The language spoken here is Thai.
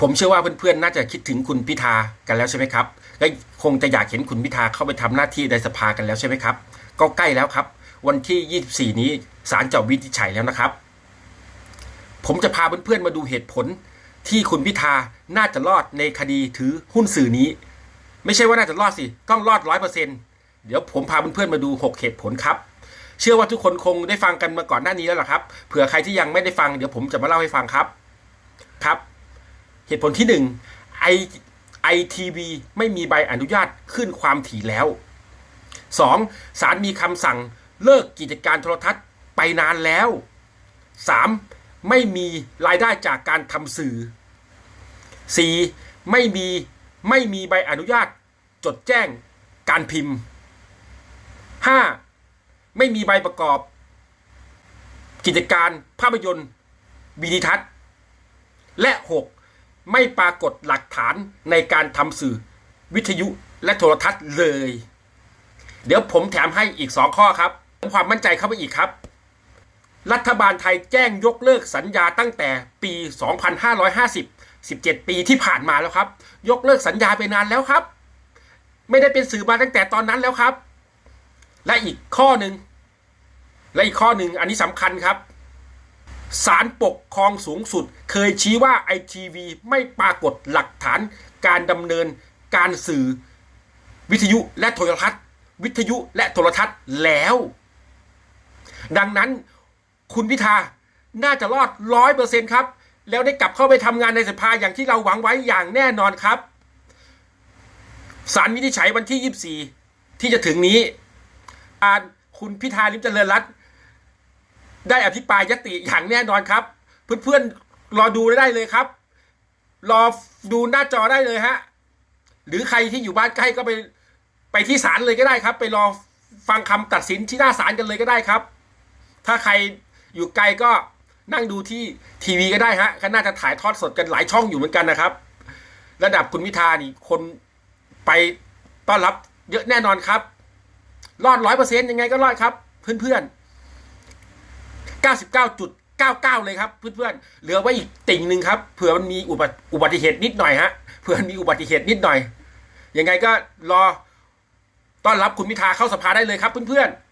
ผมเชื่อว่าเพื่อนๆน่าจะคิดถึงคุณพิธากันแล้วใช่ไหมครับและคงจะอยากเห็นคุณพิธาเข้าไปทำหน้าที่ในสภากันแล้วใช่ไหมครับ ก็ใกล้แล้วครับ วันที่ 24 นี้ศาลจะวินิจฉัยแล้วนะครับ ผมจะพาเพื่อนๆมาดูเหตุผล ที่คุณพิธาน่าจะรอดในคดีถือหุ้นสื่อนี้ ไม่ใช่ว่าน่าจะรอดสิต้องรอดร้อยเปอร์เซ็นเดี๋ยวผมพาเพื่อนๆมาดู 6 เหตุผลครับ เชื่อว่าทุกคนคงได้ฟังกันมาก่อนหน้านี้แล้วล่ะครับ เผื่อใครที่ยังไม่ได้ฟังเดี๋ยวผมจะมาเล่าให้ฟังครับ ครับ เหตุผลที่หนึ่งไอไอทีวีไม่มีใบอนุญาตขึ้นความถี่แล้ว 2. ศาลมีคำสั่งเลิกกิจการโทรทัศน์ไปนานแล้ว 3. ไม่มีรายได้จากการทำสื่อ 4. ไม่มีไม่มีใบอนุญาตจดแจ้งการพิมพ์ 5. ไม่มีใบประกอบ กิจการภาพยนตร์วิดีทัศน์ และ 6. ไม่ปรากฏหลักฐานในการทำสื่อวิทยุและโทรทัศน์เลย เดี๋ยวผมแถมให้อีก2ข้อครับเพิ่มความมั่นใจเข้าไปอีกครับ รัฐบาลไทยแจ้งยกเลิกสัญญาตั้งแต่ปี 2550 17 ปีที่ผ่านมาแล้วครับ ยกเลิกสัญญาไปนานแล้วครับ ไม่ได้เป็นสื่อมาตั้งแต่ตอนนั้นแล้วครับ และอีกข้อหนึ่งและอีกข้อหนึ่งอันนี้สำคัญครับ ศาลปกครองสูงสุด เคยชี้ว่าไอทีวีไม่ปรากฏหลักฐาน การดำเนินการสื่อวิทยุและโทรทัศน์ วิทยุและโทรทัศน์แล้ว ดังนั้นคุณพิธาน่าจะรอดร้อยเปอร์เซ็นครับ แล้วได้กลับเข้าไปทำงานในสภาอย่างที่เราหวังไว้อย่างแน่นอนครับศาลวินิจฉัยวันที่ 24 ที่จะถึงนี้อ่านคุณพิธาลิมเจริญรัตน์ ได้อภิปรายยติอย่างแน่นอนครับ เพื่อนๆรอดูได้เลยครับ รอดูหน้าจอได้เลยฮะหรือใครที่อยู่บ้านใกล้ก็ไปไปที่ศาลเลยก็ได้ครับ ไปรอฟังคำตัดสินที่หน้าศาลกันเลยก็ได้ครับ ถ้าใครอยู่ไกลก็นั่งดูที่ทีวีก็ได้ฮะก็น่าจะถ่ายทอดสดกันหลายช่องอยู่เหมือนกันนะครับ ระดับคุณพิธานี่คนไปต้อนรับเยอะแน่นอนครับ รอดร้อยเปอร์เซ็นต์ยังไงก็รอดครับ เพื่อนๆ 99.99 เลยครับเพื่อนๆเหลือไว้อีกติ่งหนึ่งครับเผื่อมันมีอุบัติอุบัติเหตุนิดหน่อยฮะเผื่อมันมีอุบัติเหตุนิดหน่อยยังไงก็รอต้อนรับคุณพิธาเข้าสภาได้เลยครับเพื่อนๆ